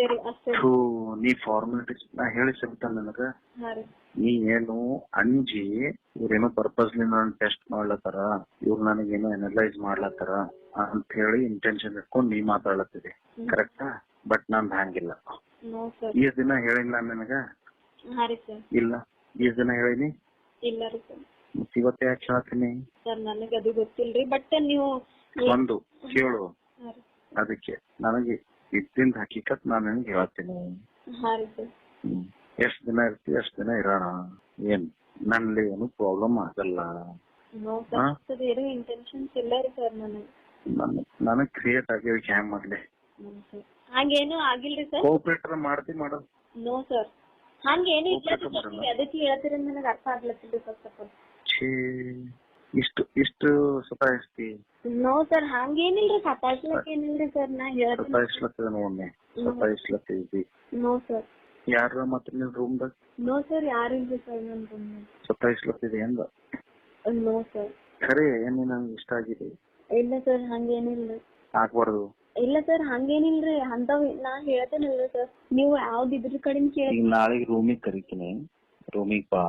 ಅಷ್ಟೇ ಅಷ್ಟೇ? ಥೂ, ನೀ ಫಾರ್ಮಾಲಿಟೀಸ್ ನಾ ಹೇಳಿ ಸಿಗ್ತಾನೆ ನನಗ. ಹಾ ರೀ. ನೀ ಏನು ಅಂಜಿ ಇವ್ರೇನೋ ಪರ್ಪಸ್ಲಿ ನಾನು ಟೆಸ್ಟ್ ಮಾಡ್ಲತ್ತಾರ ಇವ್ರು ನನಗೇನೋ ಅನಲೈಸ್ ಮಾಡ್ಲತ್ತಾರ ಅಂತ ಹೇಳಿ ಇಂಟೆನ್ಷನ್ ಇಟ್ಕೊಂಡು ನೀ ಮಾತಾಡ್ಲತ್ತಿದೆ ಕರೆಕ್ಟಾ ಬಟ್ ನಾನ್ ಹಂಗಿಲ್ಲ. No sir. ಈ ದಿನ ಹೇಳಿಲ್ಲ ನನಗ? ಹಾ ರೀ ಸರ್. ಇಲ್ಲ. ಈ ದಿನ ಹೇಳಿನಿ? ಇಲ್ಲ ರೀ ಸರ್. ಮತ್ತ್ ಇವತ್ತು ಯಾಕೆ ಹೇಳ್ತೀನಿ ಸರ್ ನನಗೆ ಅದು ಗೊತ್ತಿಲ್ರಿ ಬಟ್ ನೀವು ಒಂದು ಕೇಳು. ಹಾ ರೀ. ಅದಕ್ಕೆ ನನಗೆ ಇದ್ದಿಂದ ಹಕೀಕತ್ ನಾನು ನಿನಗೆ ಹೇಳ್ತೀನಿ. ಎಷ್ಟ್ ದಿನ ಇರ್ತಿ ಎಷ್ಟ್ ದಿನ ಇರೋಣ? ಏನ್ ನನ್ನಲ್ಲಿ ಏನು ಪ್ರಾಬ್ಲಮ್ ಆಗಲ್ಲ. ನನಗೆ. ನನ್ ನನಗ್ ಕ್ರಿಯೇಟ್ ಆಗಿ ಹ್ಯಾಂಗ್ ಮಾಡ್ಲಿ? ಹಂಗೇನು ಆಗಿಲ್ರಿ ಸರ್. ಕೋಆಪರೇಟರ್ ಮಾಡ್ತಿ ಮಾಡೋದು ನೋ ಸರ್. ಹಂಗೇನು ಇಲ್ಲ ಅದಕ್ಕೆ ಹೇಳ್ತೀರಿ ನನಗೆ ಅರ್ಥ ಆಗ್ಲತ್ತಿಲ್ಲ ಸರ್ ಸ್ವಲ್ಪ. ಇಷ್ಟು ಇಷ್ಟು ಸತಾಯಿಸ್ತಿ. ನೋ ಸರ್ ಹಂಗೇನಿಲ್ರಿ ಸತಾಯಿಸ್ಲಕ್ ಏನಿಲ್ರಿ ಸರ್ ನಾ ಹೇಳ್ತೀನಿ. ಸತಾಯಿಸ್ಲತ್ತದ ನೋಡ್ನೆ ಸತಾಯಿಸ್ಲತ್ತಿದ್ದಿ ನೋ ಸರ್ ಯಾರ ಮತ್ತೆ ನಿನ್ ರೂಮ್ದಾಗ ನೋ ಸರ್ ಯಾರಿಲ್ರಿ ಸರ್ ನನ್ ರೂಮ್ ಸತಾಯಿಸ್ಲತ್ತಿದೆ ಅಂದ? ನೋ ಸರ್ ಖರೆ ಏನ್ ನಂಗೆ ಇಷ್ಟ ಆಗಿದೆ ಇಲ್ಲ ಸರ್ ಹಂಗೇನಿಲ್ಲ ಆಗ್ಬಾರ್ದು. ಇಲ್ಲ ಸರ್ ಹಂಗೇನಿಲ್ರಿ ಅಂತವ್ ನಾ ಹೇಳ್ತೇನಲ್ರಿ ಸರ್ ನೀವು ಯಾವ್ದು ಇದ್ರ ಕಡೆಯಿಂದ ಕೇಳಿ. ನಾಳೆ ನಾಳೆಗೆ ರೂಮಿಗೆ ಕರಿತೀನಿ. ರೂಮಿಗೆ ಬಾ.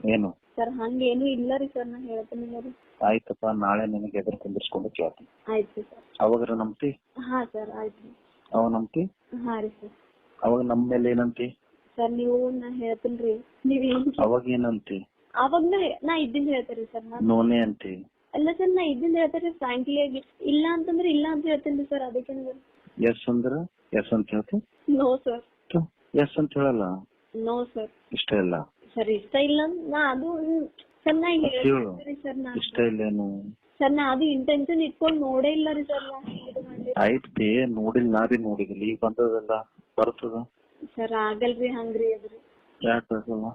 ಏನು? ಸರ್ ಹಂಗೇನು ಇಲ್ಲ ರೀ ಸರ್ ನಾ ಹೇಳ್ತೇನಿಲ್ಲ ರೀ ಆಯ್ತಪ್ಪ ನಾಳೆ ನಿನಗೆ ಎದುರು ಕುಂದಿರ್ಸ್ಕೊಂಡು ಕೇಳ್ತೀನಿ. ಆಯ್ತು ಸರ್. ಅವಾಗ ನಂಬ್ತಿ ಹಾ ಸರ್ ಆಯ್ತು. ಅವ ನಂಬ್ತಿ ಹಾ ರೀ ಸರ್. ಅವಾಗ ನಮ್ಮ ಮೇಲೆ ಏನಂತಿ ಸರ್ ನೀವು ನಾ ಹೇಳ್ತೀನಿ ನೀವ್ ಏನ್ ಅವಾಗ ಏನಂತಿ ಅವಾಗ ನಾ ನಾ ಹೇಳ್ತೀರಿ ಸರ್ ನಾ ನೋನೆ ಅಂತಿ ಅಲ್ಲ ಸರ್ ನಾ ಇದ್ದಿದ್ ಹೇಳ್ತೇರಿ ಫ್ರಾಂಕ್ಲಿ ಆಗಿ. ಇಲ್ಲ ಅಂತಂದ್ರೆ ಇಲ್ಲ ಅಂತ ಹೇಳ್ತೀನಿ ಸರ್ ಅದಕ್ಕೆ ಎಸ್ ಅಂದ್ರ ಎಸ್ ಅಂತ ಹೇಳ್ತಿ ನೋ ಸರ್. ಎಸ್ ಅಂತ ಹೇಳಲ್ಲ? No sir. ಇಷ್ಟ ಇಲ್ಲ? ಸರ್ ಇಷ್ಟ ಇಲ್ಲ ನಾ ಅದು ಸರ್ ನಾ ಹೇಳು ಸರ್ ನಾ ಇಷ್ಟ ಇಲ್ಲೇನು ಸರ್ ನಾ ಅದು ಇಂಟೆನ್ಷನ್ ಇಟ್ಕೊಂಡು ನೋಡೇ ಇಲ್ಲ ರೀ ಸರ್ ನಾ ಇದು ಮಾಡಿ ಆಯ್ತ್ ಬೇ ನೋಡಿಲ್ಲ ನಾ ಬಿ ನೋಡಿದಿಲ್ಲ. ಈಗ ಬಂದದಲ್ಲ ಬರ್ತದ? ಸರ್ ಆಗಲ್ರಿ ಹಂಗ್ರಿ ಅದ್ರಿ ಯಾಕೆ ಆಗಲ್ಲ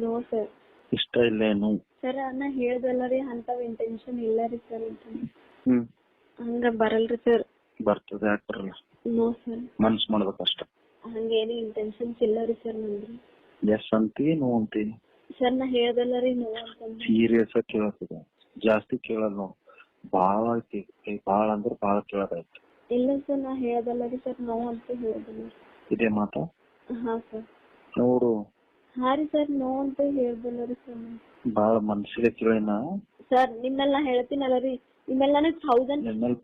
ನೋ ಸರ್. ಇಷ್ಟ ಇಲ್ಲೇನು ಸರ್ ನಾ ಹೇಳ್ದಲ್ಲ ರೀ ಅಂತವ್ ಇಂಟೆನ್ಷನ್ ಇಲ್ಲ ರೀ ಸರ್ ಹ್ಮ್. ಹಂಗ ಬರಲ್ರಿ ಸರ್. ಬರ್ತದ ಯಾಕೆ ಬರಲ್ಲ? No sir. ಮನ್ಸ್ ಮಾಡ್ಬೇಕಷ್ಟ. ಹಂಗೇನು ಇಂಟೆನ್ಷನ್ಸ್ ಇಲ್ಲ ರೀ ಸರ್ ನಂದು. ಎಸ್ ಅಂತಿ ನೋ ಅಂತಿ? ಸರ್ ನಾ ಹೇಳ್ದಲ್ಲ ರೀ ನೋ ಅಂತಂದ್ರೆ ಸೀರಿಯಸ್ ಆಗಿ ಕೇಳತ್ತಿದೆ ಜಾಸ್ತಿ ಕೇಳಲ್ಲ ನೋ ಬಾಳ ಐತಿ ಅಂದ್ರ ಬಾಳ ಕೇಳೋದಾಯ್ತು. ಇಲ್ಲ ಸರ್ ನಾ ಹೇಳ್ದಲ್ಲ ರೀ ಸರ್ ನೋ ಅಂತ ಹೇಳ್ದಲ್ಲ. ಇದೇ ಮಾತಾ? ಹಾ ಸರ್. ನೋಡು. ಹಾ ರೀ ಸರ್ ನೋ ಅಂತ ಹೇಳ್ದಲ್ಲ ರೀ ಸರ್. ಬಾಳ ಮನ್ಸಿಗೆ ಕೇಳಿನ? ಸರ್ ನಿಮ್ಮೆಲ್ಲ ಹೇಳ್ತೀನಲ್ಲ ರೀ ನಿಮ್ಮೆಲ್ಲ ನನಗೆ ಥೌಸಂಡ್ ನಿಮ್ಮಲ್ಲಿ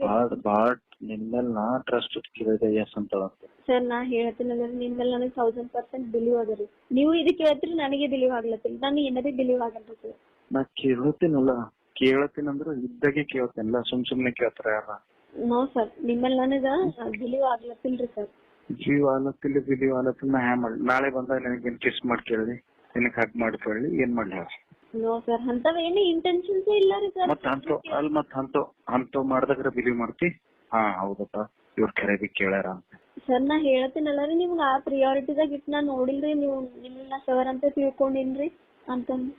ಬಾಳ ನಿಮ್ಮೆಲ್ಲ ನಾ ಟ್ರಸ್ಟ್ ಕೇಳಿದೆ ಎಸ್ ಅಂತ ಸರ್ ನಾ ಹೇಳ್ತೀನಲ್ಲ ನಿಮ್ ಮೇಲೆ ನನಗೆ ತೌಸಂಡ್ ಪರ್ಸೆಂಟ್ ಬಿಲೀವ್ ಅದ ರೀ. ನೀವು ಇದಕ್ಕೆ ಹೇಳ್ತೀರಿ ನನಗೆ ಬಿಲೀವ್ ಆಗ್ಲತ್ತಿಲ್ಲ ನಾನು ಏನದೇ ಬಿಲೀವ್ ಆಗಲ್ಲ ಸರ್. ನಾ ಕೇಳತ್ತೀನಲ್ಲ ಕೇಳತ್ತೀನಂದ್ರ ಇದ್ದಾಗೆ ಕೇಳ್ತೇನಲ್ಲ. ಸುಮ್ ಸುಮ್ನೆ ಕೇಳ್ತಾರ ಯಾರ? ನೋ ಸರ್ ನಿಮ್ಮಲ್ಲಿ ನನಗ ಬಿಲೀವ್ ಆಗ್ಲತ್ತಿಲ್ರಿ ಸರ್. ಜೀವ ಆಲತ್ತಿಲ್ಲ ಬಿಲೀವ್ ಆಲತ್ತಿಲ್ಲ ನಾ ಹ್ಯಾ ಮಾಡಿ ನಾಳೆ ಬಂದಾಗ ನನಗೇನ್ ಕಿಸ್ ಮಾಡಿ ಕೇಳಿ ನಿನಗ್ ಹಗ್ ಮಾಡ್ಕೊಳ್ಳಿ ಕೇಳಿ ಏನ್ ಮಾಡ್ಲಿ ಯಾರ ನೋ ಸರ್ ಅಂತವ ಏನು ಇಂಟೆನ್ಷನ್ಸ್ ಇಲ್ಲ ರೀ ಸರ್. ಮತ್ ಅಂತೋ ಅಲ್ ಮತ್ ಅಂತೋ ಅಂತೋ ಮಾಡ್ದಾಗ್ರ ಬಿಲೀವ್ ಮಾಡ್ತಿ? ಹಾ ಹೌದಪ್ಪ. ಇವ್ರ ಖರೇದಿ ಕೇಳ್ಯಾರ ಅಂತ. ಸರ್ ನಾ ಹೇಳ್ತೀನಲ್ಲ ರೀ ನಿಮ್ಗ ಆ ಪ್ರಿಯಾರಿಟಿದಾಗ ಇಟ್ಟು ನಾ ನೋಡಿಲ್ರಿ ನೀವು ನಿಮ್ಮನ್ನ ಸರ್ ಅಂತ ತಿಳ್ಕೊಂಡಿನ್ರಿ ಅಂತಂದು.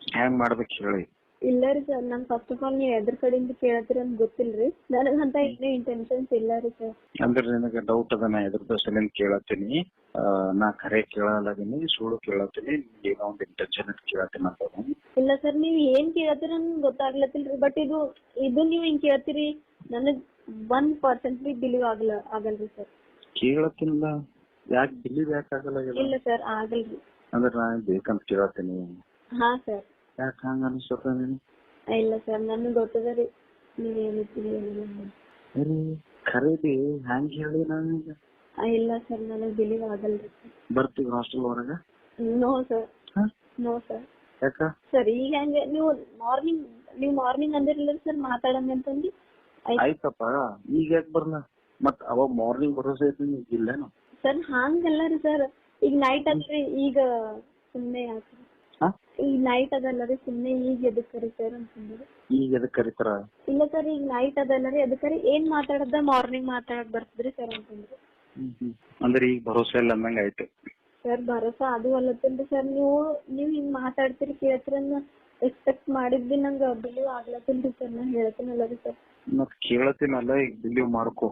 ಹ್ಯಾಂಗ್ ಮಾಡ್ಬೇಕು ಹೇಳಿ? ಇಲ್ಲ ರೀ ಸರ್ ನಂಗ ಫಸ್ಟ್ ಆಫ್ ಆಲ್ ನೀವು ಎದ್ರ ಕಡೆಯಿಂದ ಕೇಳತ್ತೀರಿ ಅಂತ ಗೊತ್ತಿಲ್ರಿ. ನನಗಂತ ಇನ್ನೂ ಇಂಟೆನ್ಷನ್ಸ್ ಇಲ್ಲ ರೀ ಸರ್. ಅಂದ್ರೆ ನಿನಗೆ ಡೌಟ್ ಅದ ನಾ ಎದ್ರ ಸಲಿಂದ ಕೇಳತ್ತೀನಿ. ಆ, ನಾ ಖರೆ ಕೇಳಲಾಗಿನಿ ಸುಳ್ಳು ಕೇಳತ್ತೀನಿ ಏನೋ ಒಂದು ಇಂಟೆನ್ಷನ್ ಅಂತ ಕೇಳತ್ತೀನಿ ಅಂತ ಇಲ್ಲ ಸರ್ ನೀವು ಏನ್ ಕೇಳತ್ತೀರ ನನ್ಗೆ ಗೊತ್ತಾಗ್ಲತ್ತಿಲ್ರಿ ಬಟ್ ಇದು ಇದು ನೀವು ಹಿಂಗ್ ಕೇಳ್ತೀರಿ ನನಗ್ ಒನ್ ಪರ್ಸೆಂಟ್ ಬಿ ಬಿಲೀವ್ ಆಗಲ್ಲ ಆಗಲ್ರಿ ಸರ್ ಕೇಳತ್ತಿಲ್ಲ ಯಾಕೆ ಬಿಲೀವ್ ಯಾಕೆ ಆಗಲ್ಲ ಇಲ್ಲ ಸರ್ ಆಗಲ್ರಿ. ಅಂದ್ರೆ ನಾನು ಬೇಕಂತ ಕೇಳತ್ತೀನಿ. ಹಾ ಸರ್ ಯಾಕೆ ಹಂಗ ಅನಿಸ್ತದ ನೀನು ಇಲ್ಲ ಸರ್ ನನಗೆ ಗೊತ್ತದ ರೀ. ನೀವು ಅಂತ. ಅರೆ ಖರೀದಿ ಹ್ಯಾಂಗ ಹೇಳಿ ನಾನು ಇಲ್ಲ ಸರ್ ನನಗೆ ಬಿಲೀವ್ ಆಗಲ್ರಿ. ಬರ್ತೀವಿ ಹಾಸ್ಟೆಲ್ ಹೊರಗ ನೋ ಸರ್? ನೋ ಸರ್ ಯಾಕ? ಸರ್ ಈಗ ಹಂಗೆ ನೀವು ಮಾರ್ನಿಂಗ್ ನೀವು ಮಾರ್ನಿಂಗ್ ಅಂದಿರಲಿಲ್ಲ ಸರ್ ಮಾತಾಡಂಗ ಅಂತಂದು? ಆಯ್ತಪ್ಪ. ಈಗ ಯಾಕೆ ಬರ್ನ? ಮತ್ ಅವಾಗ ಮಾರ್ನಿಂಗ್ ಭರೋಸೆ ಐತಿ ಇಲ್ಲೇನು? ಸರ್ ಹಂಗಲ್ಲ ರೀ ಸರ್. ಈಗ ನೈಟ್ ಅಂದ್ರೆ ಈಗ ಸುಮ್ಮನೆ ಯಾಕೆ? ಹಾ? ಈಗ ನೈಟ್ ಅದಲ್ಲ ರೀ ಸುಮ್ಮನೆ ಈಗ ಎದಕ್ಕೆ ರೀ ಸರ್ ಅಂತಂದ್ರೆ ಈಗ ಎದಕ್ ಕರಿತಾರ? ಇಲ್ಲ ಸರ್ ಈಗ ನೈಟ್ ಅದಲ್ಲ ರೀ ಅದಕ್ಕೆ ರೀ ಏನ್ ಮಾತಾಡದ? ಮಾರ್ನಿಂಗ್ ಮಾತಾಡಕ್ ಬರ್ತದ್ರಿ ಸರ್ ಅಂತಂದ್ರೆ ಅಂದ್ರೆ ಈಗ ಭರೋಸೆ ಇಲ್ಲ ಅಂದಂಗ ಆಯ್ತು. ಸರ್ ಭರೋಸಾ ಅದು ಅಲ್ಲತ್ತಲ್ರಿ ಸರ್ ನೀವು ನೀವು ಹಿಂಗ್ ಮಾತಾಡ್ತೀರಿ ಕೇಳ್ತೀರನ್ನ ಎಕ್ಸ್ಪೆಕ್ಟ್ ಮಾಡಿದ್ವಿ ನಂಗೆ ಬಿಲೀವ್ ಆಗ್ಲತ್ತಿಲ್ರಿ ಸರ್ ನಾ ಹೇಳ್ತೀನಲ್ಲ ರೀ ಸರ್. ಮತ್ ಕೇಳತ್ತೀನಲ್ಲ ಈಗ ಬಿಲೀವ್ ಮಾಡ್ಕೋ.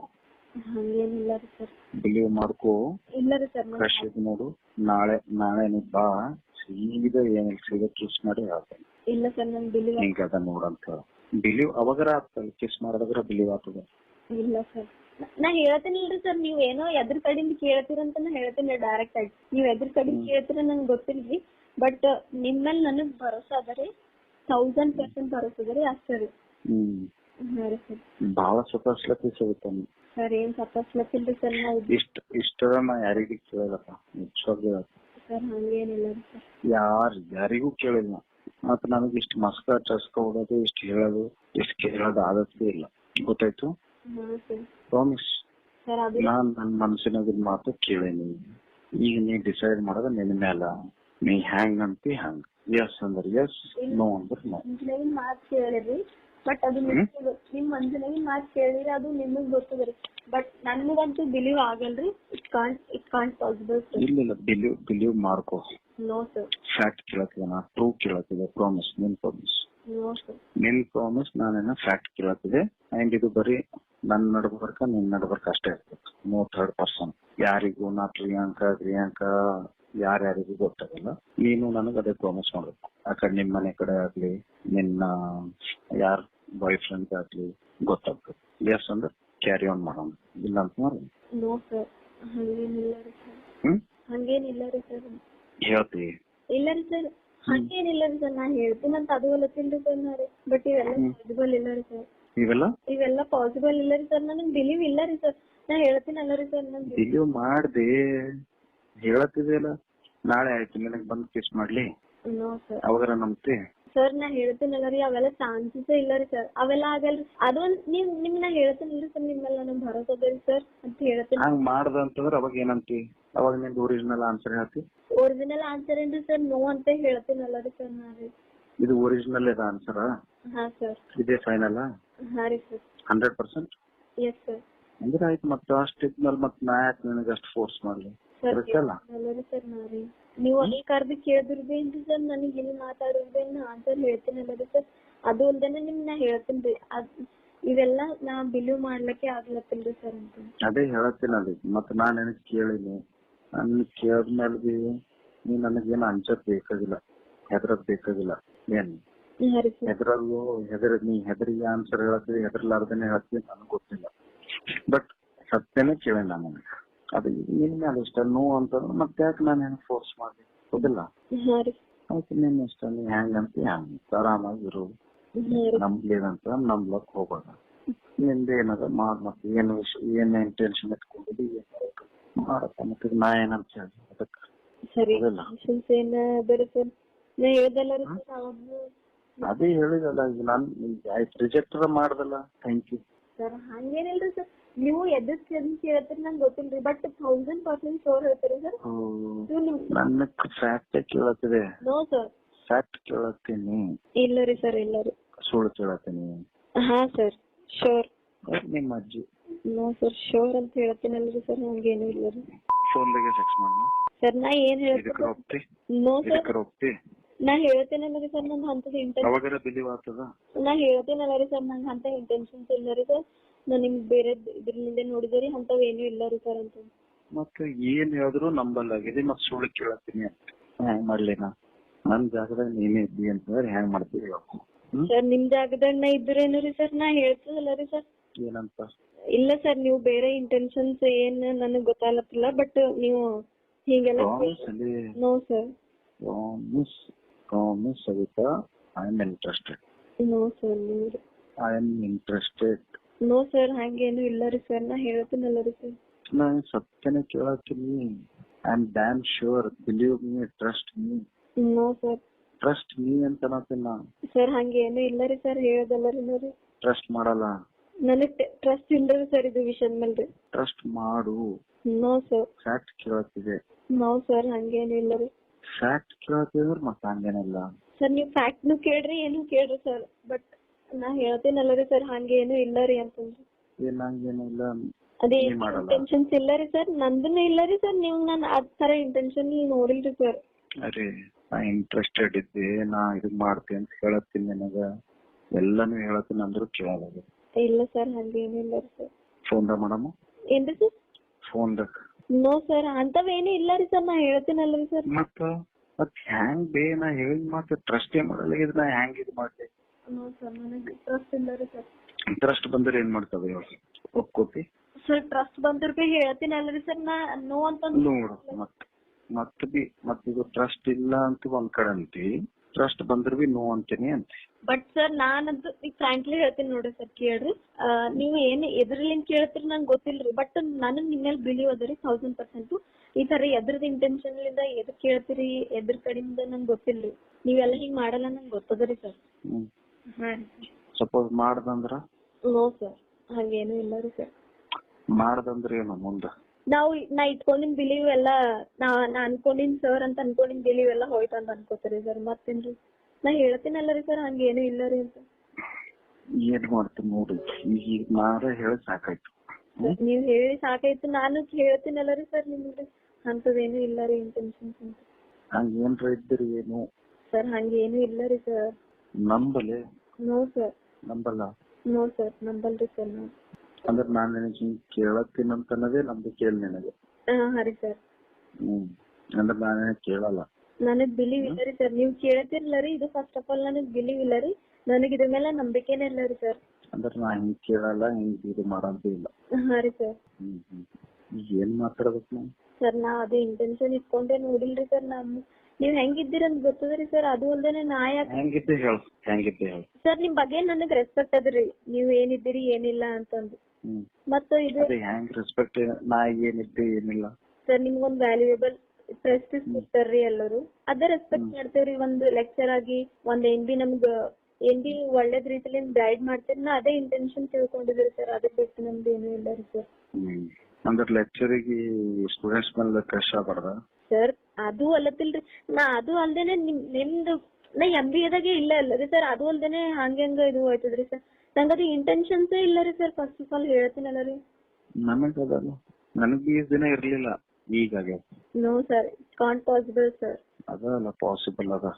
ಹಂಗೇನಿಲ್ಲ ರೀ ಸರ್. ಬಿಲೀವ್ ಮಾಡ್ಕೋ. ಇಲ್ಲ ರೀ ಸರ್ ಫ್ರೆಶ್ ಇದು ನೋಡು. ನಾಳೆ ನಾಳೆ ನೀ ಬಾ. ಸೀದಾ ಏನಿಲ್ಲ ಸೀದಾ ಕಿಸ್ ಮಾಡಿ ಹೇಳ್ತೇನೆ. ಇಲ್ಲ ಸರ್ ನನ್ ಬಿಲೀವ್ ಹಿಂಗ ಅದ ನೋಡಂತ ಬಿಲೀವ್ ಅವಾಗರ ಆಗ್ತದ ಕಿಸ್ ಮಾಡೋದ್ರ ಬಿಲೀವ್ ಆಗ್ತದ. ಇಲ್ಲ ಸರ್. ನಾ ಹೇಳ್ತೀನಿಲ್ರಿ ಸರ್ ನೀವ್ ಏನೋ ಎದ್ರ ಕಡೆಯಿಂದ ಕೇಳ್ತೀರಂತ ನಾ ಹೇಳ್ತೀನಿ ಡೈರೆಕ್ಟ್ ಆಗಿ. ನೀವ್ ಎದ್ರ ಕಡೆಯಿಂದ ಕೇಳ್ತೀರ ನಂಗೆ ಗೊತ್ತಿಲ್ರಿ ಬಟ್ ನಿಮ್ಮಲ್ಲಿ ಮೇಲೆ ನನಗ್ ಭರೋಸಾ ಅದ ರೀ. ತೌಸಂಡ್ ಪರ್ಸೆಂಟ್ ಭರೋಸಾ ಅದ ರೀ ಅಷ್ಟೇ ರೀ. ಹ್ಮ್. ಹಾಂ ರೀ ಸರ್ ಬಾಳ ಸತಾಸ್ಲತ್ತಿ ಸಿಗುತ್ತಾನೆ ಸರ್ ಏನ್ ತಪ್ಪಿಸ್ಲತ್ತಿಲ್ರಿ ಸರ್ ನಾ ಇದು ಇಷ್ಟ ಇಷ್ಟರ ನಾ ಯಾರಿಗೂ ಕೇಳಲ್ಲಪ್ಪ ನಿಜವಾಗ್ಲೂ ಹೇಳ್ತೀನಿ. ಸರ್ ಹಂಗೇನಿಲ್ಲ ರೀ ಸರ್ ಯಾರ್ ಯಾರಿಗೂ ಕೇಳಿಲ್ಲ ಮತ್ ನನಗೆ ಇಷ್ಟು ಮಸ್ಕ ಚಸ್ಕ ಹೊಡೋದು ಇಷ್ಟು ಹೇಳೋದು ಇಷ್ಟು ಕೇಳೋದು ಆದತ್ತೇ ಇಲ್ಲ ಗೊತ್ತಾಯ್ತು ಹಾಂ ಸರ್ ಪ್ರಾಮಿಸ್ ಸರ್ ಅದು ನಾನ್ ನನ್ನ ಮನಸ್ಸಿನಾಗ ಮಾತು ಕೇಳೀನಿ ಈಗ ನೀ ಡಿಸೈಡ್ ಮಾಡೋದು ನಿನ್ನ ಮ್ಯಾಲ ನೀ ಹ್ಯಾಂಗ್ ಅಂತಿ ಹಂಗ್ ಎಸ್ ಅಂದ್ರ ಎಸ್ ನೋ ಅಂದ್ರ ನೋ ಮಂಜುಳಗಿನ ಮಾತು ಕೇಳಿರಿ ಬಟ್ ಅದು ನಿಮ್ಗೆ ನಿಮ್ಮ ನಿಮ್ ಮಂಜುಳಗಿನ ಮಾತು ಕೇಳಿರಿ ಅದು ನಿಮಗ್ ಗೊತ್ತದ ರೀ ಬಟ್ ನನಗಂತೂ ಬಿಲೀವ್ ಆಗಲ್ರಿ. It can't it can't possible ಇಲ್ಲ ಇಲ್ಲ. ಬಿಲೀವ್ ಬಿಲೀವ್ ಮಾಡ್ಕೋ. ನೋ ಸರ್ ಫ್ಯಾಕ್ಟ್ ಕೇಳತ್ತಿದೆ ನಾ ಟ್ರೂ ಕೇಳತ್ತಿದೆ ಪ್ರಾಮಿಸ್ ನಿನ್ ಪ್ರಾಮಿಸ್ ನಿನ್ ಪ್ರಾಮಿಸ್ ನಾನೇನ ಫ್ಯಾಕ್ಟ್ ಕೇಳತ್ತಿದೆ ಅಂಡ್ ಇದು ಬರೀ ನನ್ ನಡ್ಬರ್ಕ ನಿನ್ ನಡ್ಬರ್ಕ ಅಷ್ಟೇ ಇರ್ತದೆ. ನೋ ಥರ್ಡ್ ಪರ್ಸನ್ ಯಾರಿಗೂ ನಾ ಪ್ರಿಯಾಂಕಾ ಪ್ರಿಯಾಂಕಾ ಯಾರ್ಯಾರಿಗೂ ಗೊತ್ತಾಗಲ್ಲ. ನೀನು ನನಗೆ ಅದೇ ಪ್ರಾಮಿಸ್ ಮಾಡ್ಬೇಕು. ಆ ಕಡೆ ನಿಮ್ ಮನೆ ಕಡೆ ಆಗ್ಲಿ ನಿನ್ನ ಯಾರ್ ಬಾಯ್ ಫ್ರೆಂಡ್ ಆಗ್ಲಿ ಗೊತ್ತಾಗ್ತದೆ. ಎಸ್ ಅಂದ್ರೆ ಕ್ಯಾರಿ ಆನ್ ಮಾಡೋಣ. ಇಲ್ಲ ಅಂತ ಮಾಡಿ. ನೋ ಸರ್ ಹಂಗೇನಿಲ್ಲ ರೀ ಸರ್ ಹ್ಮ್? ಹಂಗೇನಿಲ್ಲ ರೀ ಸರ್ ಹೇಳ್ತಿ. ಇಲ್ಲ ರೀ ಸರ್ ಹಂಗೇನಿಲ್ಲ ರೀ ಸರ್ ನಾ ಹೇಳ್ತೀನಂತ ಅದು ಎಲ್ಲ ಸರ್ ನಾ ರೀ. ಬಟ್ ಇವೆಲ್ಲ ಪಾಸಿಬಲ್ ಇಲ್ಲ ರೀ ಸರ್ ಇವೆಲ್ಲ? ಇವೆಲ್ಲ ಪಾಸಿಬಲ್ ಇಲ್ಲ ರೀ ಸರ್ ನನಗೆ ಬಿಲೀವ್ ಇಲ್ಲ ರೀ ಸರ್ ನಾ ಹೇಳ್ತೀನಲ್ಲ ರೀ ಸರ್ ನಂಗೆ ಬಿಲೀವ್ ಮಾಡ್ದೆ. ಹೇಳತ್ತಿದೆಯಲ್ಲ ನಾಳೆ ಆಯ್ತು. ನಿನಗೆ ಬಂದು ಕಿಸ್ ಮಾಡ್ಲಿ? ಅವಾಗಾರ ನಂಬ್ತಿ? ಸರ್ ನಾ ಹೇಳ್ತೀನಲ್ಲ ರೀ ಅವೆಲ್ಲ ಚಾನ್ಸಸ್ ಇಲ್ಲ ರೀ ಸರ್ ಅವೆಲ್ಲ ಆಗಲ್ರಿ. ಅದೊಂದ್ ನೀವ್ ನಿಮ್ ನಾ ಹೇಳ್ತೀನಿ ಸರ್ ನಿಮ್ಮೆಲ್ಲ ನಮ್ ಭರೋಸಾ ಅದ ರೀ ಸರ್ ಅಂತ ಹೇಳ್ತೀನಿ. ಹಂಗ್ ಮಾಡ್ದ ಅಂತಂದ್ರೆ ಅವಾಗ ಏನಂತಿ? ಅವಾಗ ನಿಮ್ದು ಒರಿಜಿನಲ್ ಆನ್ಸರ್ ಹೇಳ್ತಿ. ಒರಿಜಿನಲ್ ಆನ್ಸರ್ ಏನ್ರಿ ಸರ್ ನೋ ಅಂತ ಹೇಳ್ತೀನಲ್ಲ ರೀ ಸರ್ ನಾ ರೀ. ಇದು ಒರಿಜಿನಲ್ ಇದೆ ಆನ್ಸರ್ ಹಾ ಸರ್ ಇದೇ ಫೈನಲ್ ಹಾ ರೀ sir hundred percent yes sir ಅಂದ್ರೆ ಆಯ್ತು ಮತ್ತೆ ಅಷ್ಟು ಇದ್ಮೇಲೆ ಮತ್ತೆ ನಾ ಯಾಕೆ ನಿನಗೆ ಅಷ್ಟು ಫೋರ್ಸ್ ಮಾಡ್ಲಿ? ಸರ್ ರೀ ನಾರಿ ರೀ ನೀವು ಅಲ್ಲಿ ಕರ್ದು ಕೇಳಿದ್ರದೇನ್ರಿ ಸರ್ ನನಗೆ ಇಲ್ಲಿ ಮಾತಾಡೋದೇನು ಆನ್ಸರ್ ಹೇಳ್ತೀನಲ್ಲ ರೀ ಸರ್. ಅದು ಅಲ್ದೇನೆ ನಿಮ್ ನಾ ಹೇಳ್ತೀನಿ ರೀ. ಇವೆಲ್ಲ ನಾ ಬಿಲೀವ್ ಮಾಡ್ಲಿಕ್ಕೆ ಆಗ್ಲತ್ತಿಲ್ರಿ ಸರ್ ಅಂತ. ಅದೇ ಹೇಳತ್ತೀನಿ ಅಲ್ಲಿ ಮತ್ತೆ ನಾ ನಿನಗೆ ಕೇಳಿನಿ ನನ್ ಕೇಳಿದ್ಮೇಲೆ ಬಿ ನೀ ನನಗೇನು ಅಂಜದ್ ಬೇಕಾಗಿಲ್ಲ. ಹೆದರದ್ ಬೇಕಾಗಿಲ್ಲ. ಏನ್? ಹಾ ರೀ ಸರ್. ಹೆದರಲ್ಲು ಹೆದರ್ ನೀ ಹೆದರಿಗೆ ಆನ್ಸರ್ ಹೇಳತ್ತಿ ಹೆದರ್ಲಾರ್ದೇನೆ ಹೇಳ್ತೀನಿ ನನಗೆ ಗೊತ್ತಿಲ್ಲ. ಬಟ್ ಸತ್ಯನೇ ಕೇಳಿಲ್ಲ ನಾನು. ಅದು ನಿನ್ ಮ್ಯಾಲ ಇಷ್ಟ ನೋ ಅಂತಂದ್ರೆ ಮತ್ತೆ ಯಾಕೆ ನಾನು ಹೆಂಗ್ ಫೋರ್ಸ್ ಮಾಡಿ ಹೌದಿಲ್ಲ ಅದಕ್ಕೆ ನಿನ್ನ ಇಷ್ಟ ನೀ ಹೆಂಗ್ ಅಂತ ಹಂಗ್ ಆರಾಮಾಗಿರು. ನಂಬ್ಲಿದಂತ ನಂಬ್ಲಕ್ ಹೋಗ್ಬೇಡ. ನಿಂದ ಏನದ ಮಾಡ್ ಮತ್ತೆ ಏನ್ ವಿಷಯ ಏನ್ ಇಂಟೆನ್ಷನ್ ಇಟ್ಕೊಂಡಿದ್ದಿ ಏನ್ ಮಾಡತ್ತ ಮತ್ತೆ ನಾ ಏನಂತ ಹೇಳಿ ಅದಕ್ಕೆ. ಸರಿ. ಅದೇ ಹೇಳಿದಲ್ಲ ಈಗ ನಾನ್ ಆಯ್ತು ರಿಜೆಕ್ಟ್ ಮಾಡ್ದಲ್ಲ ಥ್ಯಾಂಕ್ ಯು ಸರ್ ಹಂಗೇನಿಲ್ರಿ ಸರ್. ನೀವು ಎದಕ್ ಕೇಳ್ತೀರಿ ನಂಗೆ ಗೊತ್ತಿಲ್ರಿ ಬಟ್ ಥೌಸಂಡ್ ಪರ್ಸೆಂಟ್ ಶೋರ್ ಹೇಳ್ತೀರಿ ಸರ್ ನೀವು ನಿಮ್ ನನ್ನ ಫ್ಯಾಕ್ಟ್ ಕೇಳತ್ತಿದೆ. ನೋ ಸರ್ ಫ್ಯಾಕ್ಟ್ ಕೇಳತ್ತೀನಿ. ಇಲ್ಲ ರೀ ಸರ್ ಇಲ್ಲ ರೀ. ಸುಳ್ಳು ಕೇಳತ್ತೀನಿ. ಹಾ ಸರ್ ಶೋರ್ ನಿಮ್ಮ ಅಜ್ಜಿ? ನೋ ಸರ್ ಶೋರ್ ಅಂತ ಹೇಳ್ತೀನಲ್ರಿ ಸರ್ ನಂಗೇನು ಇಲ್ಲ ರೀ. ಫೋನ್ದಾಗೆ ಸೆಕ್ಸ್ ಮಾಡೋಣ ಸರ್ ನಾ ಏನ್ ಇದಕ್ಕೆ ಹೇಳ್ತೀನಿ ಹೋಗ್ತಿ ನೋ ಸರ್ ಇದಕ್ಕೆ ಹೋಗ್ತಿ ನಾ ಹೇಳ್ತೇನಲ್ಲ ರೀ ಸರ್ ನಂದು ಅಂತದ ಇಂಟೆನ್ಶನ್ ಅವಾಗಾರ ಬಿಲೀವ್ ಆಗ್ತದ? ನಾ ಹೇಳ್ತೇನಲ್ಲ ರೀ ಸರ್ ನಂಗೆ ಅಂತ ಇಂಟೆನ್ಷನ್ಸ್ ಇಲ್ಲ ರೀ ಸರ್ ನಾ ನಿಮ್ಗೆ ಬೇರೆ ಇದ್ರಿಂದ ನೋಡಿದೆ ರೀ ಏನು ಇಲ್ಲ ರೀ ಸರ್ ಅಂತ. ಮತ್ತೆ ಏನ್ ಹೇಳಿದ್ರು ನಂಬಲ್ಲಾಗಿದೆ ಮತ್ ಸುಳ್ಳು ಕೇಳತ್ತೀನಿ ಅಂತ. ಹ್ಯಾಂಗ್ ಮಾಡ್ಲಿ ನಾ? ನನ್ ಜಾಗದಾಗ ನೀನೇ ಇದ್ದಿ ಅಂತಂದ್ರೆ ಹ್ಯಾಂಗ್ ಮಾಡ್ತೀವಿ ಹೇಳ್ಕೊ. ಹ್ಮ್? ಸರ್ ನಿಮ್ ಜಾಗದಾಗ ನಾ ಇದ್ರೇನು ರೀ ಸರ್? ನಾ ಹೇಳ್ತದಲ್ಲ ರೀ ಸರ್. ಏನಂತ? ಇಲ್ಲ ಸರ್ ನೀವು ಬೇರೆ ಇಂಟೆನ್ಷನ್ಸ್ ಏನ್ ನನಗ್ ಗೊತ್ತಾಗತ್ತಿಲ್ಲ ಬಟ್ ನೀವು ಹೀಗೆಲ್ಲ ಪ್ರಾಮಿಸ್ ಅಲ್ಲಿ no sir. Promise promise Savita I am interested no sir I am interested no sir ಹಂಗೇನು ಇಲ್ಲ ರೀ ಸರ್ ನಾ ಹೇಳ್ತೀನಲ್ಲ ರೀ ಸರ್ ನಾ ಸತ್ಯನೇ ಕೇಳತ್ತೀನಿ I am damn sure believe me trust me no sir trust me ಅಂತ ಅನ್ನತ್ತೀನಿ ನಾ. ಸರ್ ಹಂಗೇನು ಇಲ್ಲ ರೀ ಸರ್ ಹೇಳೋದಲ್ಲ ರೀ ನೋಡಿ ಟ್ರಸ್ಟ್ ಮಾಡಲ್ಲ. ನನಗ್ ಟ್ರಸ್ಟ್ ಇಲ್ಲ ರೀ ಸರ್ ಇದು ವಿಷಯದ ಮೇಲೆ ರೀ. ಟ್ರಸ್ಟ್ ಮಾಡು. ನೋ ಸರ್ ಫ್ಯಾಕ್ಟ್ ಕೇಳತ್ತಿದೆ. ನೋ ಸರ್ ಹಂಗೇನು ಇಲ್ಲ ರೀ. ಫ್ಯಾಕ್ಟ್ ಕೇಳತ್ತಿದ್ರೆ ಮತ್ತೆ ಹಂಗೇನಿಲ್ಲ. ಸರ್ ನೀವು ಫ್ಯಾಕ್ಟ್ನು ಕೇಳ್ರಿ ಏನು ಕೇಳ್ರಿ ಸರ್ ಬಟ್ ನಾ ಹೇಳ್ತೀನಲ್ಲ ರೀ ಸರ್ ಹಂಗೇನು ಇಲ್ಲ ರೀ ಅಂತಂದ್ರೆ. ಏನ್ ಹಂಗೇನಿಲ್ಲ ಅದೇ. ಇಂಟೆನ್ಷನ್ಸ್ ಇಲ್ಲ ರೀ ಸರ್ ನಂದನು ಇಲ್ಲ ರೀ ಸರ್ ನೀವು ನಾನು ಅದ್ ತರ ಇಂಟೆನ್ಷನ್ ನೋಡಿಲ್ರಿ ಸರ್. ಅರೇ ನಾ ಇಂಟ್ರೆಸ್ಟೆಡ್ ಇದ್ದೆ ನಾ ಇದು ಮಾಡ್ತೀನಿ ಅಂತ ಹೇಳತ್ತೀನಿ ನಿನಗ. ಎಲ್ಲಾನು ಹೇಳತ್ತೀನಿ ಅಂದ್ರು ಕೇಳಲ್ಲ. ಇಲ್ಲ ಸರ್ ಹಂಗೇನಿಲ್ಲ ರೀ ಸರ್. ಫೋನ್ ಮಾಡಮ್ಮ? ಏನ್ರಿ ಸರ್? ದ ನೋ ಸರ್ ಅಂತವೇನು ಇಲ್ಲ ರೀ ಸರ್ ನಾ ಹೇಳ್ತೀನಲ್ಲ ರೀ ಸರ್. ಮತ್ತ ಮತ್ ಹ್ಯಾಂಗ್ ಬೇ ನಾ ಹೇಳಿದ ಮಾತು ಟ್ರಸ್ಟೇ ಮಾಡಲ್ಲ ಇದು ನಾ ಹ್ಯಾಂಗ್ ಇದು ಮಾಡ್ಲಿ? ನೋ ಸರ್ ನನಗೆ ಟ್ರಸ್ಟ್ ಇಲ್ಲ ರೀ ಸರ್ ಟ್ರಸ್ಟ್ ಬಂದ್ರೆ ಏನ್ ಮಾಡ್ತದೆ ಹೇಳಿ ಒಪ್ಕೋತಿ ಸರ್ ಟ್ರಸ್ಟ್ ಬಂದ್ರ ಬಿ ಹೇಳ್ತೀನಲ್ರಿ ಸರ್ ನಾ ನೋ ಅಂತಂದ್ ನೋಡು ಮತ್ ಮತ್ ಬಿ ಮತ್ ಇದು ಟ್ರಸ್ಟ್ ಇಲ್ಲ ಅಂತ ಒಂದ್ ಕಡೆ ಅಂತಿ. ಟ್ರಸ್ಟ್ ಬಂದ್ರ ಬಿ ನೋ ಅಂತೀನಿ ಅಂತಿ. ಬಟ್ ಸರ್ ನಾನಂತೂ ಈಗ ಫ್ರಾಂಕ್ಲಿ ಹೇಳ್ತೀನಿ ನೋಡ್ರಿ ಸರ್ ಕೇಳ್ರಿ. ಆ, ನೀವು ಏನ್ ಎದ್ರಲಿಂದ ಕೇಳ್ತೀರಿ ನಂಗೆ ಗೊತ್ತಿಲ್ರಿ. ಬಟ್ ನನಗ್ ನಿಮ್ಮ ಮೇಲೆ ಬಿಲೀವ್ ಅದ ರೀ ಥೌಸಂಡ್ ಪರ್ಸೆಂಟ್ ಈ ತರ ಎದ್ರದ ಇಂಟೆನ್ಷನ್ ಲಿಂದ ಎದಕ್ ಕೇಳ್ತೀರಿ ಎದ್ರ ಕಡೆಯಿಂದ ನಂಗೆ ಗೊತ್ತಿಲ್ರಿ. ನೀವೆಲ್ಲ ಹಿಂಗ್ ಮಾಡಲ್ಲ ನಂಗೆ ಗೊತ್ತದ ರೀ ಸರ್ ಹ್ಮ್. ಸಪೋಸ್ ಮಾಡ್ದಂದ್ರ? ನೋ ಸರ್ ಹಂಗೇನು ಇಲ್ಲ ರೀ ಸರ್ ಮಾಡ್ದಂದ್ರ ಏನು ಮುಂದ? ನಾವು ನಾ ಇಟ್ಕೊಂಡಿನ್ ಬಿಲೀವ್ ಎಲ್ಲ ನಾ ನಾ ಅನ್ಕೊಂಡಿನ್ ಸರ್ ಅಂತ ಅನ್ಕೊಂಡಿನ್ ಬಿಲೀವ್ ಎಲ್ಲ ಹೋಯ್ತು ಅಂತ ಅನ್ಕೋತೀರಿ ಸರ್ ಮತ್ತೇನ್ರಿ ನಾ ಹೇಳ್ತೀನಲ್ಲ ರೀ ಸರ್ ಹಂಗೇನು ಇಲ್ಲ ರೀ ಅಂತ. ಏನ್ ಮಾಡ್ತೀನಿ ನೋಡಿ. ಈಗ ನಾರೇ ಹೇಳಿ ಸಾಕಾಯ್ತು? ನೀವ್ ಹೇಳಿ ಸಾಕಾಯ್ತು. ನಾನು ಹೇಳ್ತೀನಲ್ಲ ರೀ ಸರ್ ನಿಮ್ಗೆ. ಅಂತದೇನು ಇಲ್ಲ ರೀ ಇಂಟೆನ್ಷನ್ಸ್ ಅಂತ. ಹಂಗೇನ್ರ ಇದ್ರಿ ಏನು? ಸರ್ ಹಂಗೇನು ಇಲ್ಲ ರೀ ಸರ್ ನಂಬಲೆ ನೋ ಸರ್. ನಂಬಲ್ಲ? ನೋ ಸರ್ ನಂಬಲ್ರಿ ಸರ್ ಅಂದ್ರೆ ಅಂದ್ರ ನಾನ್ ನಿನಗ್ ಹಿಂಗ್ ಕೇಳತ್ತೀನಿ ಅಂತ ಅನ್ನೋದೇ ನಂಬಿಕೆ ಇಲ್ಲ ನಿನಗೆ. ಹಾ ರೀ ಸರ್. ಹ್ಮ್. ಅಂದ್ರ ನಾನು ನಿನಗ್ ಕೇಳಲ್ಲ. ನನಗ್ ಬಿಲೀವ್ ಇಲ್ಲ ರೀ ಸರ್. ನೀವ್ ಕೇಳ್ತಿರ್ಲ ರೀ ಇದು ಫಸ್ಟ್ ಆಫ್ ಆಲ್ ನನಗ್ ಬಿಲೀವ್ ಇಲ್ಲ ರೀ. ನನಗ್ ಇದ್ರ ಮೇಲೆ ನಂಬಿಕೆನೇ ಇಲ್ಲ ರೀ ಸರ್. ಅಂದ್ರೆ ನಾ ಹಿಂಗ್ ಕೇಳಲ್ಲ ಹಿಂಗ್ ಇದು ಮಾಡೋದು ಇಲ್ಲ. ಹಾ ರೀ ಸರ್. ಹ್ಮ್ ಹ್ಮ್. ಏನ್ ಮಾತಾಡ್ಬೇಕು ನಾನು? ಸರ್ ನಾ ಅದೇ ಇಂಟೆನ್ಷನ್ ಇಟ್ಕೊಂಡೆ ನೋಡಿಲ್ರಿ ಸರ್ ನಮ್ ನೀವ್ ಹೆಂಗಿದ್ದೀರ ಅಂತ ಗೊತ್ತದ್ರಿ ಸರ್ ಅದು ಅಲ್ದೇನೆ ನಾ ಯಾಕೆ ಹೆಂಗಿದ್ದೆ ಹೇಳು ಹೆಂಗಿದ್ದೆ ಹೇಳು. ಸರ್ ನಿಮ್ ಬಗ್ಗೆ ನನಗ್ ರೆಸ್ಪೆಕ್ಟ್ ಅದರಿ. ನೀವ್ ಏನಿದ್ದೀರಿ ಏನಿಲ್ಲ ಅಂತಂದು. ಹ್ಮ್. ಮತ್ತ ಇದು ಅದೇ ಹೆಂಗ್ ರೆಸ್ಪೆಕ್ಟ್ ನಾ ಏನಿದ್ದೆ ಏನಿಲ್ಲ. ಸರ್ ನಿಮ್ಗೊಂದ್ ವ್ಯಾಲ್ಯೂಯೇಬಲ್ ಪ್ರೆಸ್ಟೀಜ್ ಕೊಡ್ತಾರ್ರಿ ಎಲ್ಲರೂ. ಅದ ರೆಸ್ಪೆಕ್ಟ್ ಮಾಡ್ತೇವ್ರಿ. ಒಂದ್ ಲೆಕ್ಚರ್ ಆಗಿ ಒಂದ್ ಏನ್ ಬಿ ನಮ್ಗ ಏನ್ ಬಿ ಒಳ್ಳೇದ್ ರೀತಿಲಿಂದ ಗೈಡ್ ಮಾಡ್ತೀರಿ ನಾ ಅದೇ ಇಂಟೆನ್ಷನ್ ತಿಳ್ಕೊಂಡಿದ್ರಿ ಸರ್ ಅದ್ ಬಿಟ್ಟು ನಮ್ದು ಏನೂ ಇಲ್ಲ ರೀ ಸರ್ ಹ್ಮ್. ಲೆಕ್ಚರ್ ಲೆಕ್ಚರಿಗೆ ಸ್ಟೂಡೆಂಟ್ಸ್ ಮೇಲೆ ಕಷ್ಟ ಆಗ್ಬಾರ್ದ? ಸರ್ ಅದು ಅಲ್ಲತಿಲ್ರಿ ನಾ ಅದು ಅಲ್ದೇನೆ ನಿಮ್ ನಿಮ್ದು ನಾ ಎಂ ಬಿ ಎದಾಗೆ ಇಲ್ಲ ಅಲ್ಲರಿ ಸರ್ ಅದು ಅಲ್ದೇನೆ ಹಂಗ ಹೆಂಗ ಇದು ಹೋಯ್ತದ್ರಿ ಸರ್ ನಂಗೆ ಅದು ಇಂಟೆನ್ಷನ್ಸ್ ಇಲ್ಲ ರೀ ಸರ್ ಫಸ್ಟ್ ಆಫ್ ಆಲ್ ಹೇಳ್ತೀನಲ್ಲ ರೀ ನನಗ್ ಅದಲ್ಲ. ನನಗೆ ಈ ದಿನ ಇರ್ಲಿಲ್ಲ ಈಗಾಗೆ. No sir can't possible sir ಅದಲ್ಲ ಪಾಸಿಬಲ್ ಅದ.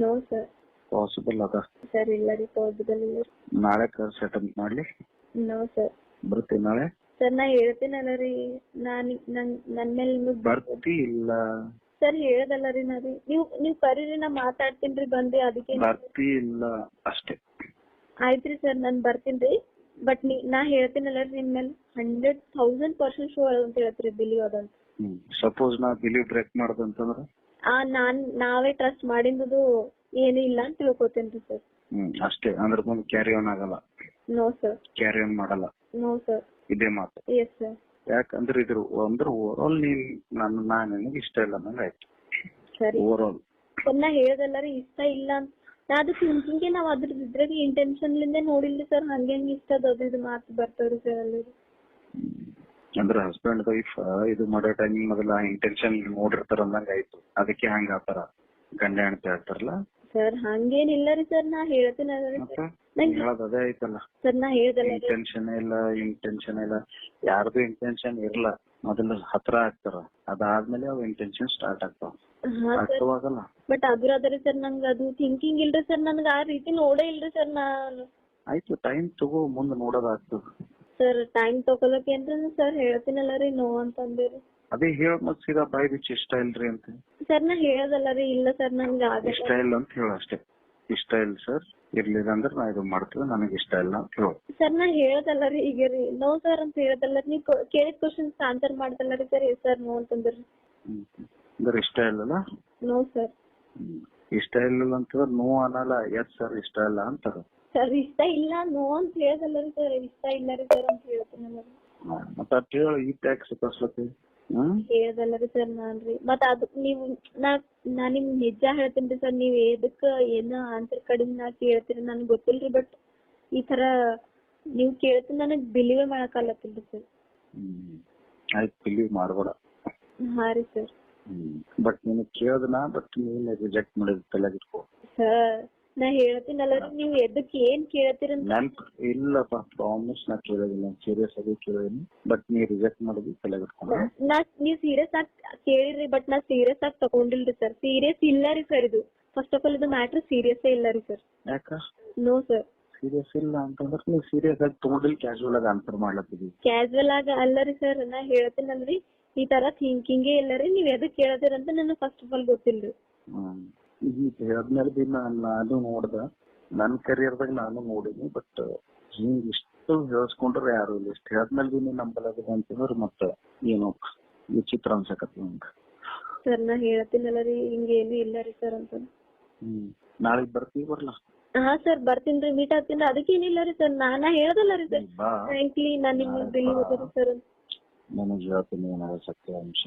ನೋ ಸರ್ ಪಾಸಿಬಲ್ ಅದ. ಸರ್ ಇಲ್ಲ ರೀ ಪಾಸಿಬಲ್ ಇಲ್ಲ. ನಾಳೆ ಸೆಟಲ್ ಮಾಡ್ಲಿ. ನೋ ಸರ್ ಬರ್ತೀನಿ ನಾಳೆ. ಸರ್ ನಾ ಹೇಳ್ತೀನಲ್ಲ ರೀ. ನಾನ್ ನನ್ ನನ್ ಮೇಲೆ ನಿಮಗ್ ಬರ್ತಿ ಇಲ್ಲ ಸರ್ ಹೇಳದಲ್ಲ ರೀ ನಾ ರೀ. ನೀವ್ ನೀವ್ ಕರೀರಿ ನಾ ಮಾತಾಡ್ತೀನಿ ಬಂದ್ರಿ ಅದಕ್ಕೆ ಬರ್ತಿ ಇಲ್ಲ ಅಷ್ಟೇ. ಆಯ್ತ್ರಿ ಸರ್ ನಾನ್ ಬರ್ತೀನಿ ಬಟ್ ನೀ ನಾ ಹೇಳ್ತೀನಲ್ಲ ರೀ ನಿಮ್ ಮೇಲೆ ಹಂಡ್ರೆಡ್ ಥೌಸಂಡ್ ಪರ್ಸೆಂಟ್ ಶೋ ಅಂತ ಹೇಳ್ತೀರಿ ಬಿಲೀವ್ ಅದಂತ ಸಪೋಸ್ ನಾ ಬಿಲೀವ್ ಬ್ರೇಕ್ ಮಾಡ್ದಂತಂದ್ರ ಆ ನಾನ್ ನಾವೇ ಟ್ರಸ್ಟ್ ಮಾಡಿದ್ದು ಏನು ಇಲ್ಲ ಅಂತ ತಿಳ್ಕೊತೇನ್ರಿ ಸರ್. ಹ್ಮ್ ಅಷ್ಟೇ. ಅಂದ್ರೆ ಮುಂದೆ ಕ್ಯಾರಿ ಆನ್ ಆಗಲ್ಲ. ನೋ ಸರ್ ಕ್ಯಾರಿ ಆನ್ ಮಾಡಲ್ಲ. ನೋ ಸರ್ ಇದೇ ಮಾತು. ಎಸ್ ಸರ್ ಯಾಕಂದ್ರೆ ಇದ್ರ ಅಂದ್ರೆ ಓವರ್ ಆಲ್ ನೀನ್ ನನ್ ನಾ ನಿನಗೆ ಇಷ್ಟ ಇಲ್ಲ ನಂಗೆ ಆಯ್ತು. ಸರಿ. ಓವರ್ ಆಲ್ ಎಲ್ಲ ನಾ ಹೇಳ್ದಲ್ಲ ರೀ ಇಷ್ಟ ಇಲ್ಲ ಅಂತ. ನಾ ನಾವ್ ಅದ್ರ ಇದ್ರಾಗ ಇಂಟೆನ್ಷನ್ ಲಿಂದ ನೋಡಿಲ್ರಿ ಸರ್ ಹಂಗೆ ಹೆಂಗ್ ಇಷ್ಟ ಅದು ಇದು ಮಾತು ಬರ್ತಾವ್ರಿ ಸರ್ ಅಲ್ಲಿ. ಅಂದ್ರೆ ಹಸ್ಬೆಂಡ್ ವೈಫ್ ಇದು ಮಾಡೋ ಟೈಮಿಂಗ್ ಮೊದಲ ಇಂಟೆನ್ಷನ್ ನೋಡಿರ್ತಾರ ಅಂದಂಗ ಆಯ್ತು. ಅದಕ್ಕೆ ಹಂಗ ಆತರ ಗಂಡ ಹೆಂಡತಿ ಹೇಳ್ತಾರಲ್ಲ ಸರ್ ಹಂಗೇನಿಲ್ಲ ರೀ ಸರ್ ನಾ ಹೇಳ್ತೀನಿ ಹೇಳೋದ್ ಅದೇ ಐತಲ್ಲ. ಸರ್ ನಾ ಹೇಳ್ದಲ್ಲ ಇಂಟೆನ್ಶನ್ ಇಂಟೆನ್ಷನ್ ಇಲ್ಲ ಇಂಟೆನ್ಷನ್ ಇಲ್ಲ. ಯಾರ್ದು ಇಂಟೆನ್ಷನ್ ಇರಲ್ಲ. ಮೊದಲು ಹತ್ರ ಆಗ್ತಾರ. ಅದಾದ್ಮೇಲೆ ಅವ್ ಇಂಟೆನ್ಷನ್ ಸ್ಟಾರ್ಟ್ ಆಗ್ತಾವ. ಅರ್ಥವಾಗಲ್ಲ ಬಟ್ ಅದ್ರ ಸರ್ ನಂಗ ಅದು ಥಿಂಕಿಂಗ್ ಇಲ್ರಿ ಸರ್. ನನ್ಗ ಆ ರೀತಿ ನೋಡೇ ಇಲ್ರಿ ಸರ್ ನಾನು. ಆಯ್ತು ಟೈಮ್ ತಗೋ ಮುಂದೆ ನೋಡೋದಾಗ್ತದ ಸರ್ ಟೈಮ್ ತಗೊಳಕೇನ್ರಿ ಸರ್ ಹೇಳ್ತೀನಲ್ಲ ರೀ ನೋ ಅಂತಂದಿರಿ ಅದೇ ಹೇಳ ಮತ್ ಸೀದಾ ಬಾಯ್ ಬಿಚ್ಚಿ ಇಷ್ಟ ಇಲ್ರಿ ಅಂತ. ಸರ್ ನಾ ಹೇಳದಲ್ಲ ರೀ ಇಲ್ಲ ಸರ್ ನನ್ಗೆ ಇಷ್ಟ ಇಲ್ಲ ಅಂತ ಹೇಳ ಅಷ್ಟೇ. ಇಷ್ಟ ಇಲ್ಲ ಸರ್. ಇರ್ಲಿಲ್ಲ ಅಂದ್ರೆ ನಾ ಇದು ಮಾಡ್ತೀವಿ ನನಗೆ ಇಷ್ಟ ಇಲ್ಲ ಅಂತ ಹೇಳು. ಸರ್ ನಾ ಹೇಳದಲ್ಲ ರೀ ಈಗ ರೀ ನೋ ಸರ್ ಅಂತ ಹೇಳದಲ್ಲ ನೀವು ಕೇಳಿದ ಕ್ವಶನ್ಸ್ ಆನ್ಸರ್ ಮಾಡ್ದಲ್ಲ ರೀ ಸರ್ ಸರ್ ನೋ ಅಂತಂದ್ರಿ. ಅಂದ್ರೆ ಇಷ್ಟ ಇಲ್ಲಲ್ಲ? No sir. ಇಷ್ಟ ಇಲ್ಲ ಅಂತಂದ್ರೆ ನೋ ಅನ್ನಲ್ಲ ಎಸ್ ಸರ್ ಇಷ್ಟ ಇಲ್ಲ ಅಂತಾರ. ಸರ್ ಇಷ್ಟ ಇಲ್ಲ ನೋ ಅಂತ ಹೇಳದಲ್ಲ ರೀ ಸರ್ ಇಷ್ಟ ಇಲ್ಲ ರೀ ಸರ್ ಅಂತ ಹೇಳ್ತೀನಿ ಮತ್ತೆ ಹೇಳ ಈ ಟ್ಯಾಕ್ಸ್ ಕಳ್ಸ್ಲತ್ತಿ? ಹ್ಮ್ ಹೇಳ್ದಲ್ಲ ರೀ ಸರ್ ನಾನ್ರಿ? ಮತ್ತ ಮತ್ತ್ ಅದು ನೀವು ನಾ ನಾ ನಿಮ್ ನಿಜ ಹೇಳ್ತೇನ್ರಿ ಸರ್ ನೀವ್ ಎದಕ್ಕ ಏನ ಆನ್ಸರ್ ಕಡಿಮೆ ನಾ ಕೇಳ್ತೀರಿ ನನ್ಗ್ ಗೊತ್ತಿಲ್ರಿ ಬಟ್ ಈ ತರ ನೀವ್ ಕೇಳ್ತೀನಿ ನನಗ್ ಬಿಲೀವೇ ಮಾಡಕ್ಕಾಗತ್ತಿಲ್ರಿ ಸರ್. ಹ್ಮ್ ಆಯ್ತು ಬಿಲೀವ್ ಮಾಡ್ಬೇಡ. ಹಾ ರೀ ಸರ್. ಬಟ್ ನೀನು ಕೇಳ್ದನ ಬಟ್ ನೀನ್ ರಿಜೆಕ್ಟ್ ಮಾಡಿದ ತಲೆಗೆ ಇಟ್ಕೋ. ಸರ್ ನಾ ಹೇಳ್ತೀನಲ್ಲ ನೀವು ಎದಕ್ ಏನ್ ಕೇಳ್ತೀರ ನೆನ್ಪ್ ಇಲ್ಲಪ್ಪ ಪ್ರಾಮಿಸ್ ನಾ ಕೇಳೋದಿಲ್ಲ ಸೀರಿಯಸ್ ಆಗಿ ಕೇಳೋದಿಲ್ಲ ಬಟ್ ನೀ ರಿಜೆಕ್ಟ್ ಮಾಡೋದು ತಲೆ ಇಟ್ಕೊಂಡ ನಾ ನೀವ್ ಸೀರಿಯಸ್ ಆಗಿ ಕೇಳಿರಿ ಬಟ್ ನಾ ಸೀರಿಯಸ್ ಆಗಿ ತಗೊಂಡಿಲ್ರಿ ಸರ್ ಸೀರಿಯಸ್ ಇಲ್ಲ ರೀ ಸರ್ ಇದು. ಫಸ್ಟ್ ಆಫ್ ಆಲ್ ಇದು ಮ್ಯಾಟ್ರ್ ಸೀರಿಯಸ್ ಇಲ್ಲ ರೀ ಸರ್ ಯಾಕ? ನೋ ಸರ್ ಸೀರಿಯಸ್ ಇಲ್ಲ ಅಂತಂದ್ರೆ ನೀವು ಸೀರಿಯಸ್ ಆಗಿ ತಗೊಂಡಿಲ್ಲ ಕ್ಯಾಶುವಲ್ ಆಗಿ ಆನ್ಸರ್ ಮಾಡ್ಲತ್ತೀವಿ ಕ್ಯಾಶುವಲ್ ಆಗಿ ಅಲ್ಲ ರೀ ಸರ್ ನಾ ಹೇಳ್ತೀನಲ್ರಿ ಈ ತರ ಥಿಂಕಿಂಗೇ ಇಲ್ಲ ರೀ ನೀವ್ ಎದಕ್ ಕೇಳದಿರಂತ ನನಗೆ ಫಸ್ಟ್ ಆಫ್ ಆಲ್ ಗೊತ್ತಿಲ್ರಿ. ಈಗ ಹೇಳಿದ್ಮೇಲೆ ಬಿ ನಾನ್ ನಾನು ನೋಡ್ದ. ನನ್ ಕರಿಯರ್ದಾಗ ನಾನು ನೋಡಿನಿ ಬಟ್ ಹಿಂಗ್ ಇಷ್ಟ ಹೇಳ್ಸ್ಕೊಂಡ್ರೆ ಯಾರು ಇಲ್ಲ. ಇಷ್ಟು ಹೇಳ್ದ್ಮೇಲೆ ಬಿ ನೀನ್ ನಂಬಲಾಗದ ಅಂತಂದ್ರ ಮತ್ತ ಏನು ವಿಚಿತ್ರ ಅನ್ಸಕತ್ತ ನಂಗೆ. ಸರ್ ನಾ ಹೇಳ್ತೀನಲ್ಲ ರೀ ಹಿಂಗೇನು ಇಲ್ಲ ರೀ ಸರ್ ಅಂತ. ಹ್ಮ್. ನಾಳೆಗ್ ಬರ್ತೀವಿ ಬರ್ಲಾ? ಹಾ ಸರ್ ಬರ್ತೀನಿ ರೀ ಮೀಟ್ ಆಗ್ತೀನಿ. ಅದಕ್ಕೇನಿಲ್ಲ ರೀ ಸರ್ ನಾನ ಹೇಳ್ದಲ್ಲ ರೀ ಸರ್ ಬಾ. ಥ್ಯಾಂಕ್ಲಿ ನಾನು ನಿಮ್ಗೆ ಬೆಳಿ ಸರ್ ನನಗೆ ಹೇಳ್ತೀನಿ ಏನಾದ್ರು ಸತ್ಯಾಂಶ